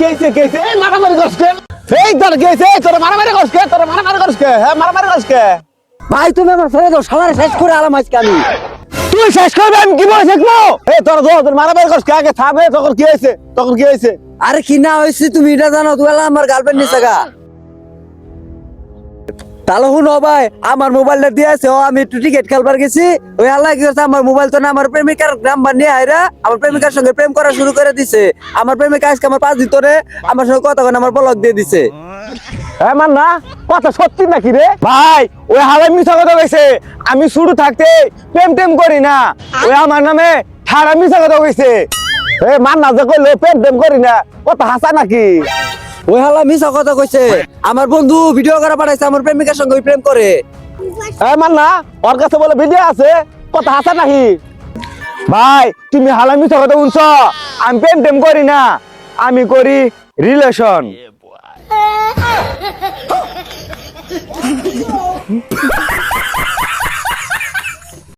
কেছে কেছে মারামারি করছে। এই তোর কেছে তোর মারামারি করছে তোর মারামারি করছে। হ্যাঁ মারামারি করছে। ভাই তুমি আমার ছেড়ে দাও সবার শেষ করে আলাম আজকে আমি। তুই শেষ করবে আমি কি বলে শিখব? এ তোর দো তোর মারামারি করছে। আগে থামে তখন কি হয়েছে? তখন কি হয়েছে? আরে কি না হয়েছে তুমি এটা জানো? তুই আমার গার্লফ্রেন্ড নিছে গা। তাহলে শুনো ভাই, আমার মোবাইলটা দিয়েছে ও আমি একটু টিকিট খেলবার গেছি। ওই আল্লাহ কি করছে, আমার মোবাইল তো না, আমার প্রেমিকার নাম্বার নিয়ে আইরা আমার প্রেমিকার সঙ্গে প্রেম করা শুরু করে দিছে। আমার প্রেমিকা আজকে আমার পাঁচ ভিতরে আমার সঙ্গে কথা আমার ব্লক দিয়ে দিছে। হ্যাঁ মান না, কথা সত্যি নাকি রে? ভাই ওই হালাই মিশা কথা কইছে। আমি শুরু থাকতে প্রেম টেম করি না। ওই আমার নামে ঠাড়া মিশা কথা কইছে। এ, মান না যে কইলো, প্রেম টেম করি না। কথা হাসা নাকি? ওই হালা মিশা কথা কইছে। আমার বন্ধু ভিডিও করে পাঠাইছে আমার প্রেমিকার সঙ্গে ওই প্রেম করে। এ মান্না ওর কাছে বলে ভিডিও আছে কথা আছে নাকি? ভাই তুমি হালা মিশা কথা শুনছ আমি প্রেম টেম করি না আমি করি রিলেশন